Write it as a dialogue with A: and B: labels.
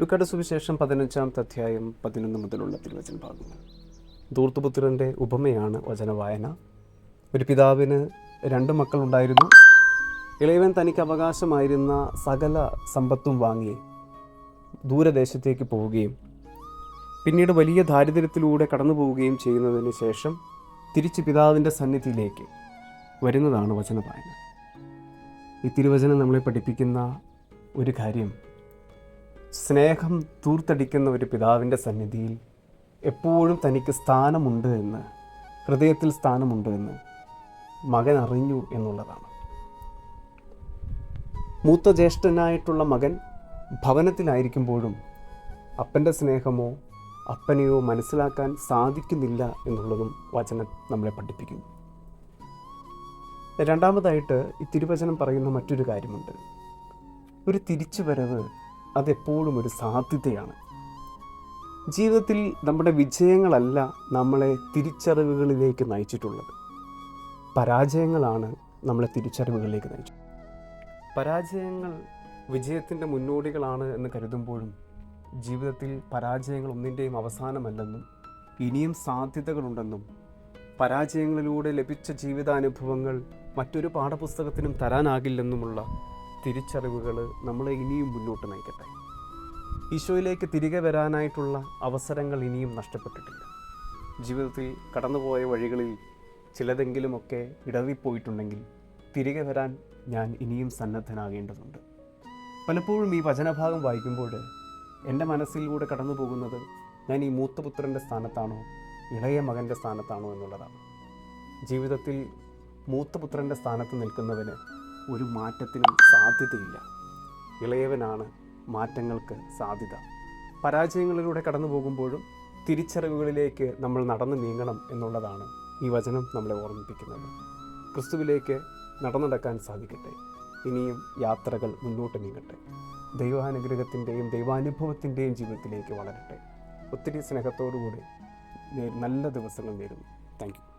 A: ലുക്കാട് സുവിശേഷം പതിനഞ്ചാം അധ്യായം പതിനൊന്ന് മുതലുള്ള തിരുവചന ഭാഗങ്ങൾ. ധൂർത്തുപുത്രന്റെ ഉപമയാണ് വചനവായന. ഒരു പിതാവിന് രണ്ട് മക്കളുണ്ടായിരുന്നു. ഇളയവൻ തനിക്ക് അവകാശമായിരുന്ന സകല സമ്പത്തും വാങ്ങി ദൂരദേശത്തേക്ക് പോവുകയും പിന്നീട് വലിയ ദാരിദ്ര്യത്തിലൂടെ കടന്നു പോവുകയും ചെയ്യുന്നതിന് ശേഷം തിരിച്ച് പിതാവിന്റെ സന്നിധിയിലേക്ക് വരുന്നതാണ് വചനവായന. ഈ തിരുവചനം നമ്മളെ പഠിപ്പിക്കുന്ന ഒരു കാര്യം സ്നേഹം തൂർത്തടിക്കുന്ന ഒരു പിതാവിന്റെ സന്നിധിയിൽ എപ്പോഴും തനിക്ക് സ്ഥാനമുണ്ട് എന്ന് ഹൃദയത്തിൽ സ്ഥാനമുണ്ട് എന്ന് മകൻ അറിഞ്ഞു എന്നുള്ളതാണ്. മൂത്ത ജ്യേഷ്ഠനായിട്ടുള്ള മകൻ ഭവനത്തിലായിരിക്കുമ്പോഴും അപ്പന്റെ സ്നേഹമോ അപ്പനെയോ മനസ്സിലാക്കാൻ സാധിക്കുന്നില്ല എന്നുള്ളതും വചനം നമ്മളെ പഠിപ്പിക്കുന്നു. രണ്ടാമതായിട്ട് ഈ തിരുവചനം പറയുന്ന മറ്റൊരു കാര്യമുണ്ട്. ഒരു തിരിച്ചുവരവ് അതെപ്പോഴും ഒരു സാധ്യതയാണ്. ജീവിതത്തിൽ നമ്മുടെ വിജയങ്ങളല്ല നമ്മളെ തിരിച്ചറിവുകളിലേക്ക് നയിച്ചിട്ടുള്ളത്. പരാജയങ്ങളാണ് നമ്മളെ തിരിച്ചറിവുകളിലേക്ക് നയിച്ചു. പരാജയങ്ങൾ വിജയത്തിന്റെ മുന്നോടികളാണ് എന്ന് കരുതുമ്പോഴും ജീവിതത്തിൽ പരാജയങ്ങൾ ഒന്നിന്റെയും അവസാനമല്ലെന്നും ഇനിയും സാധ്യതകളുണ്ടെന്നും പരാജയങ്ങളിലൂടെ ലഭിച്ച ജീവിതാനുഭവങ്ങൾ മറ്റൊരു പാഠപുസ്തകത്തിനും തരാനാകില്ലെന്നുമുള്ള തിരിച്ചറിവുകൾ നമ്മളെ ഇനിയും മുന്നോട്ട് നയിക്കട്ടെ. ഈശോയിലേക്ക് തിരികെ വരാനായിട്ടുള്ള അവസരങ്ങൾ ഇനിയും നഷ്ടപ്പെട്ടിട്ടില്ല. ജീവിതത്തിൽ കടന്നുപോയ വഴികളിൽ ചിലതെങ്കിലുമൊക്കെ ഇടറിപ്പോയിട്ടുണ്ടെങ്കിൽ തിരികെ വരാൻ ഞാൻ ഇനിയും സന്നദ്ധനാകേണ്ടതുണ്ട്. പലപ്പോഴും ഈ വചനഭാഗം വായിക്കുമ്പോൾ എന്റെ മനസ്സിലൂടെ കടന്നു പോകുന്നത് ഞാൻ ഈ മൂത്തപുത്രന്റെ സ്ഥാനത്താണോ ഇളയ മകന്റെ സ്ഥാനത്താണോ എന്നുള്ളതാണ്. ജീവിതത്തിൽ മൂത്തപുത്രന്റെ സ്ഥാനത്ത് നിൽക്കുന്നവന് ഒരു മാറ്റത്തിനും സാധ്യതയില്ല. ഇളയവനാണ് മാറ്റങ്ങൾക്ക് സാധ്യത. പരാജയങ്ങളിലൂടെ കടന്നു പോകുമ്പോഴും തിരിച്ചറിവുകളിലേക്ക് നമ്മൾ നടന്നു നീങ്ങണം എന്നുള്ളതാണ് ഈ വചനം നമ്മളെ ഓർമ്മിപ്പിക്കുന്നത്. ക്രിസ്തുവിലേക്ക് നടന്നടക്കാൻ സാധിക്കട്ടെ. ഇനിയും യാത്രകൾ മുന്നോട്ട് നീങ്ങട്ടെ. ദൈവാനുഗ്രഹത്തിന്റെയും ദൈവാനുഭവത്തിന്റെയും ജീവിതത്തിലേക്ക് വളരട്ടെ. ഒത്തിരി സ്നേഹത്തോടുകൂടി നല്ല ദിവസങ്ങൾ നേരുന്നു. താങ്ക്